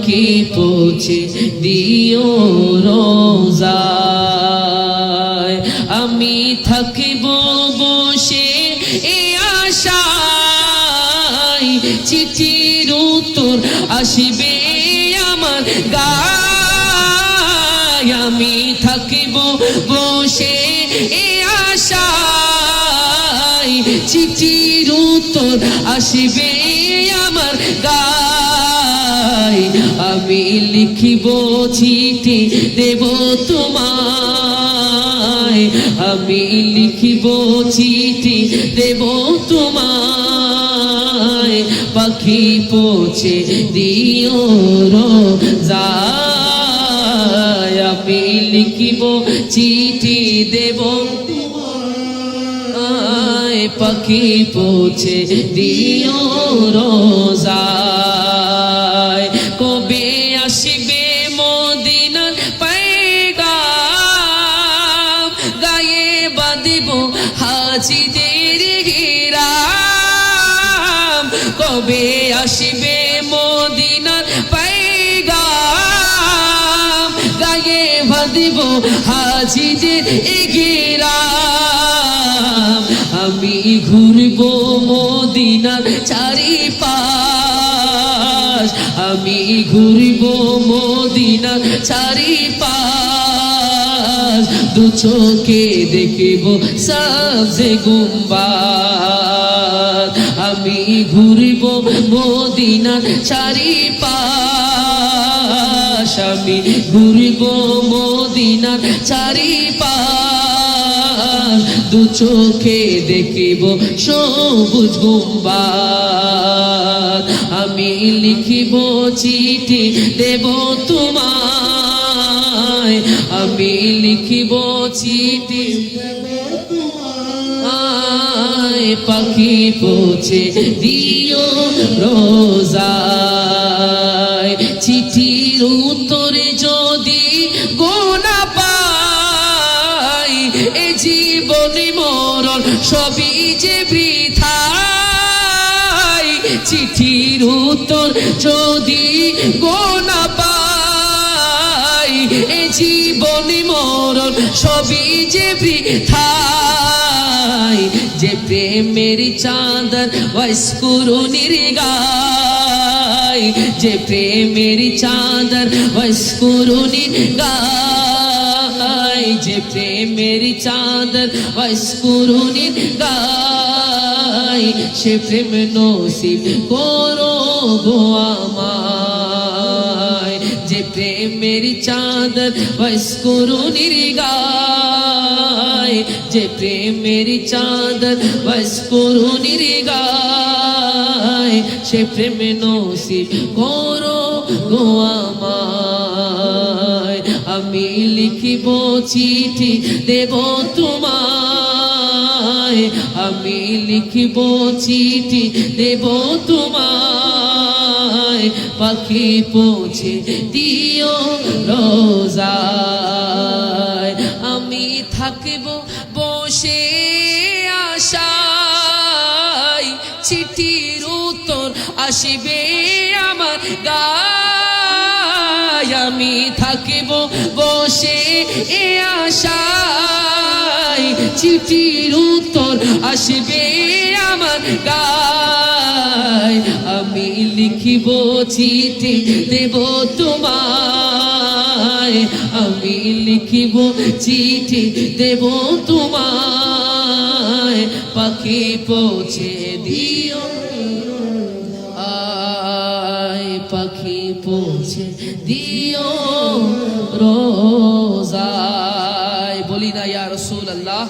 পাখি পৌঁছে দিও রোজায়। আমি থাকিব বসে এ আশায়। চিঠির উত্তর আসিবে আমার গায়। আমি থাকিব বসে এ আশায়। চিঠির উত্তর আসিবে আমার গায়। আমি লিখিব চিঠি দেব তোমায়। আমি লিখিব চিঠি দেব তোমায়। পাখি পৌঁছে দিও রোজায়। আমি লিখিব চিঠি দেব পাখি পৌঁছে দিও রোজায়। হাজিদের গিরাম কবে আসবে মদিনার পায়গাম? গায়ে বাঁধিব হাজিদের গিরাম আমি ঘুরব মদিনার চারিপাশ। আমি ঘুরব মদিনার চারিপাশ। দু চোখে দেখিব সবজে গুম্বাদ আমি ঘুরব মদিনার চারিপাশ। আমি ঘুরব মদিনার চারিপাশ। দু চোখে দেখিব সবুজ গুম্বাদ আমি লিখিব চিঠি দেব আমি লিখিব চিঠি। পাখি পৌঁছে দিও রোজায়। চিঠির উত্তরে যদি গোনা পাই, এ জীবনে মরণ সবই যে বৃথাই। চিঠির উত্তর যদি গোনা পাই জীবনে মরণ সবই যে বৃথাই, যে প্রেমের চাঁদার বয়স্কুরুনির গায়, যে প্রেমের চাঁদার বয়স্কুরুনির গায়, যে প্রেমের চাঁদার বয়স্কুরুনির গায়, সে প্রেম নসিব করো গো আমায়। যে প্রেমের চাঁদর বয়স্কুরুনির গায় যে প্রেমের চাঁদর বয়স্কুরুনির গায় সে প্রেম নসিব করো গো আমায় আমি লিখিব চিঠি দেব তোমায় আমি লিখিব চিঠি দেব তোমায় পাখি পৌঁছে দিও রোজায়। আমি থাকব বসে আশায়। চিঠির উত্তর আসিবে আমার গায়। আমি থাকিব বসে এ আশায়। চিঠির উত্তর আসবে আমার গায়। আমি লিখিব চিঠি দেব তোমায়। আমি লিখিব চিঠি দেব তোমায়। পাখি পৌঁছে দিও। আয়, পাখি পৌঁছে দিও। রোজায় বলি না, ইয়া রসুল আল্লাহ